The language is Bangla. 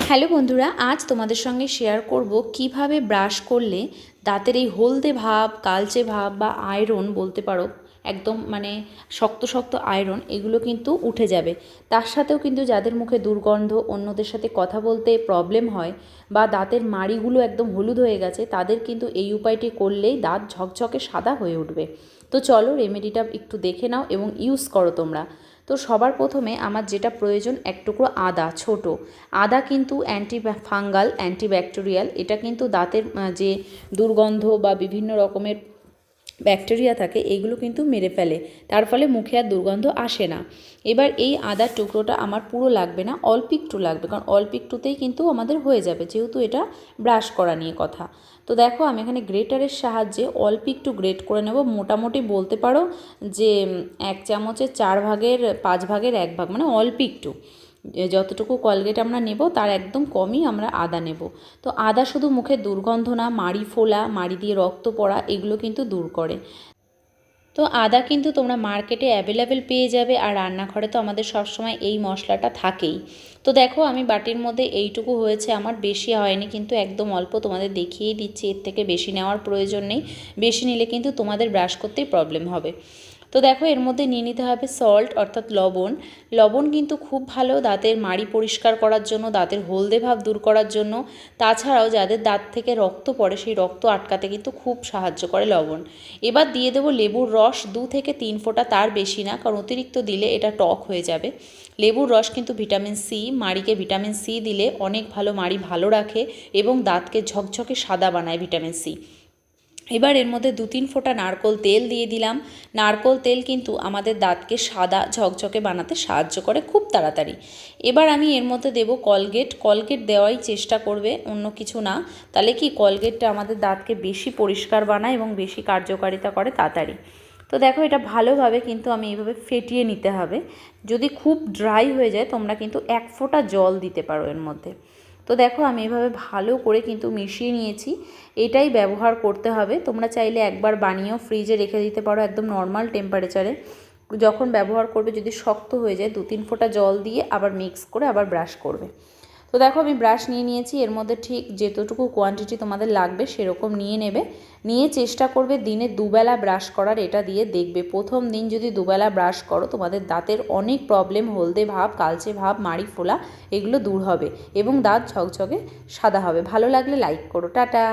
হ্যালো বন্ধুরা, আজ তোমাদের সঙ্গে শেয়ার করব কীভাবে ব্রাশ করলে দাঁতের এই হলদে ভাব, কালচে ভাব বা আয়রন বলতে পারো, একদম মানে শক্ত শক্ত আয়রন এগুলো কিন্তু উঠে যাবে। তার সাথেও কিন্তু যাদের মুখে দুর্গন্ধ, অন্যদের সাথে কথা বলতে প্রবলেম হয় বা দাঁতের মাড়িগুলো একদম হলুদ হয়ে গেছে, তাদের কিন্তু এই উপায়টি করলেই দাঁত ঝকঝকে সাদা হয়ে উঠবে। তো চলো রেমেডিটা একটু দেখে নাও এবং ইউজ করো তোমরা। তো সবার প্রথমে আমার যেটা প্রয়োজন এক টুকরো আদা, ছোট। আদা কিন্তু অ্যান্টি ফাঙ্গাল অ্যান্টিব্যাকটেরিয়াল এটা কিন্তু দাঁতের যে দুর্গন্ধ বা বিভিন্ন রকমের ব্যাকটেরিয়া থাকে, এগুলো কিন্তু মেরে ফেলে। তার ফলে মুখে আর দুর্গন্ধ আসে না। এবার এই আদার টুকরোটা আমার পুরো লাগবে না, অল্প একটু লাগবে, কারণ অল্প একটুতেই কিন্তু আমাদের হয়ে যাবে, যেহেতু এটা ব্রাশ করা নিয়ে কথা। তো দেখো, আমি এখানে গ্রেটারের সাহায্যে অল্প একটু গ্রেট করে নেব। মোটামুটি বলতে পারো যে এক চামচের চার ভাগের, পাঁচ ভাগের এক ভাগ মানে অল্প একটু। যতটুকু কলগেট আমরা নেব, তার একদম কমই আমরা আদা নেব। তো আদা শুধু মুখে দুর্গন্ধ না, মাড়ি ফোলা, মাড়ি দিয়ে রক্ত পড়া, এগুলো কিন্তু দূর করে। তো আদা কিন্তু তোমরা মার্কেটে অ্যাভেলেবেল পেয়ে যাবে, আর রান্নাঘরে তো আমাদের সবসময় এই মশলাটা থাকেই। তো দেখো, আমি বাটির মধ্যে এইটুকু হয়েছে, আমার বেশি হয়নি, কিন্তু একদম অল্প তোমাদের দেখিয়েই দিচ্ছি, এর থেকে বেশি নেওয়ার প্রয়োজন নেই। বেশি নিলে কিন্তু তোমাদের ব্রাশ করতেই প্রবলেম হবে। তো দেখো, এর মধ্যে নিয়ে নিতে হবে সল্ট অর্থাৎ লবণ। লবণ কিন্তু খুব ভালো দাঁতের মাড়ি পরিষ্কার করার জন্য, দাঁতের হলদে ভাব দূর করার জন্য। তাছাড়াও যাদের দাঁত থেকে রক্ত পড়ে, সেই রক্ত আটকাতে কিন্তু খুব সাহায্য করে লবণ। এবার দিয়ে দেবো লেবুর রস, দু থেকে তিন ফোঁটা তার বেশি না, কারণ অতিরিক্ত দিলে এটা টক হয়ে যাবে। লেবুর রস কিন্তু ভিটামিন সি, মাড়িকে ভিটামিন সি দিলে অনেক ভালো মাড়ি ভালো রাখে এবং দাঁতকে ঝকঝকে সাদা বানায় ভিটামিন সি। এবার এর মধ্যে দু তিন ফোঁটা নারকোল তেল দিয়ে দিলাম। নারকোল তেল কিন্তু আমাদের দাঁতকে সাদা, ঝকঝকে বানাতে সাহায্য করে খুব তাড়াতাড়ি। এবার আমি এর মধ্যে দেব কলগেট। কলগেট দেওয়াই চেষ্টা করবে, অন্য কিছু না। তাহলে কি কলগেটটা আমাদের দাঁতকে বেশি পরিষ্কার বানায় এবং বেশি কার্যকারিতা করে তাড়াতাড়ি? তো দেখো এটা ভালোভাবে কিন্তু আমি এইভাবে ফেটিয়ে নিতে হবে। যদি খুব ড্রাই হয়ে যায়, তোমরা কিন্তু এক ফোঁটা জল দিতে পারো এর মধ্যে। তো দেখো, আমি এভাবে ভালো করে কিন্তু মিশিয়ে নিয়েছি। এটাই ব্যবহার করতে হবে। তোমরা চাইলে একবার বানিয়েও ফ্রিজে রেখে দিতে পারো একদম নর্মাল টেম্পারেচারে যখন ব্যবহার করবে, যদি শক্ত হয়ে যায় দু তিন ফোঁটা জল দিয়ে আবার মিক্স করে আবার ব্রাশ করবে। তো দেখো আমি ব্রাশ নিয়ে নিয়েছি, এর মধ্যে ঠিক যেতটুকু কোয়ান্টিটি তোমাদের লাগবে সেরকম নিয়ে নেবে। নিয়ে চেষ্টা করবে দিনে দুবেলা ব্রাশ করার, এটা দিয়ে দেখবে। প্রথম দিন যদি দুবেলা ব্রাশ করো, তোমাদের দাঁতের অনেক প্রবলেম হলদে ভাব, কালচে ভাব, মাড়ি ফোলা, এগুলো দূর হবে এবং দাঁত ঝকঝকে সাদা হবে। ভালো লাগলে লাইক করো। টাটা!